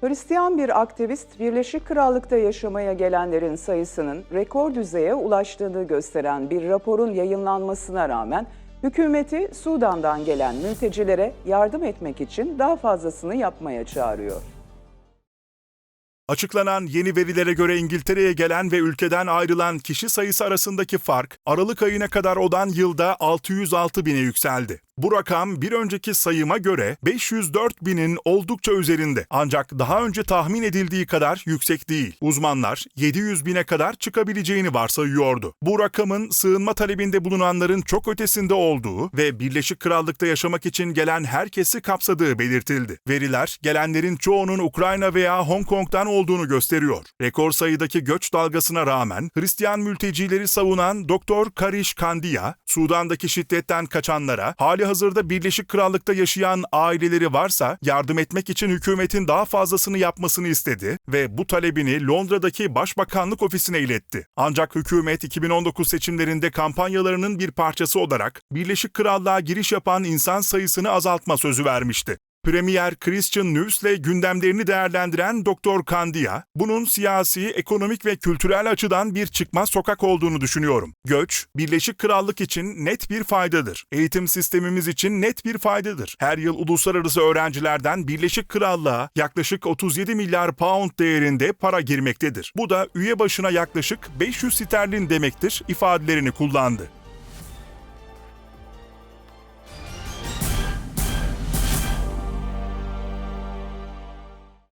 Hristiyan bir aktivist Birleşik Krallık'ta yaşamaya gelenlerin sayısının rekor düzeye ulaştığını gösteren bir raporun yayınlanmasına rağmen hükümeti Sudan'dan gelen mültecilere yardım etmek için daha fazlasını yapmaya çağırıyor. Açıklanan yeni verilere göre İngiltere'ye gelen ve ülkeden ayrılan kişi sayısı arasındaki fark Aralık ayına kadar olan yılda 606 bine yükseldi. Bu rakam bir önceki sayıma göre 504 binin oldukça üzerinde. Ancak daha önce tahmin edildiği kadar yüksek değil. Uzmanlar 700 bine kadar çıkabileceğini varsayıyordu. Bu rakamın sığınma talebinde bulunanların çok ötesinde olduğu ve Birleşik Krallık'ta yaşamak için gelen herkesi kapsadığı belirtildi. Veriler gelenlerin çoğunun Ukrayna veya Hong Kong'dan olduğunu gösteriyor. Rekor sayıdaki göç dalgasına rağmen Hristiyan mültecileri savunan Doktor Karish Kandiya, Sudan'daki şiddetten kaçanlara hali hazırda Birleşik Krallık'ta yaşayan aileleri varsa yardım etmek için hükümetin daha fazlasını yapmasını istedi ve bu talebini Londra'daki Başbakanlık ofisine iletti. Ancak hükümet 2019 seçimlerinde kampanyalarının bir parçası olarak Birleşik Krallığa giriş yapan insan sayısını azaltma sözü vermişti. Premier Christian News'le gündemlerini değerlendiren Doktor Kandiya, bunun siyasi, ekonomik ve kültürel açıdan bir çıkmaz sokak olduğunu düşünüyorum. Göç, Birleşik Krallık için net bir faydadır. Eğitim sistemimiz için net bir faydadır. Her yıl uluslararası öğrencilerden Birleşik Krallığa yaklaşık 37 milyar pound değerinde para girmektedir. Bu da üye başına yaklaşık 500 sterlin demektir ifadelerini kullandı.